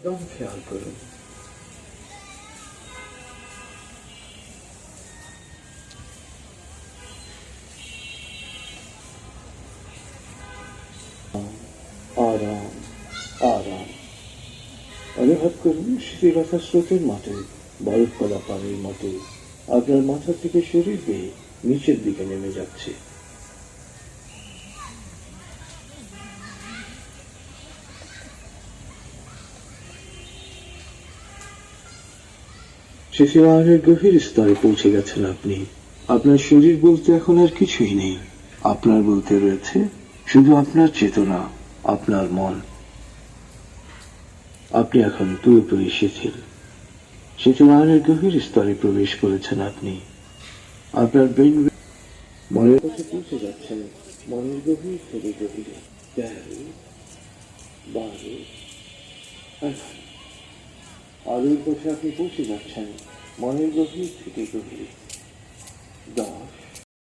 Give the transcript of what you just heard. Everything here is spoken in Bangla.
একদম খেয়াল করুন আরাম আরাম। অনুভব করুন শীতলতা স্রোতের মতো বরফ কলা পানির মতো। আপনার মাথা থেকে শরীর বেয়ে নিচের দিকে নেমে যাচ্ছে। শিশিরাহারের গভীর স্তরে পৌঁছে গেছেন আপনি। আপনার শরীর বলতে এখন আর কিছুই নেই। আপনার বলতে রয়েছে, শুধু আপনার চেতনা, আপনার মন। আপনি এখন পুরোপুরি শিথিল। শিথিলায়নের গভীর স্তরে প্রবেশ করেছেন আপনি। আপনার ব্রেন মনের কাছে পৌঁছে যাচ্ছেন। মনের গভীর থেকে গভীরে। তেরো বারো এখন আলোর কাছে আপনি পৌঁছে যাচ্ছেন মনের গভীর থেকে গভীর। দশ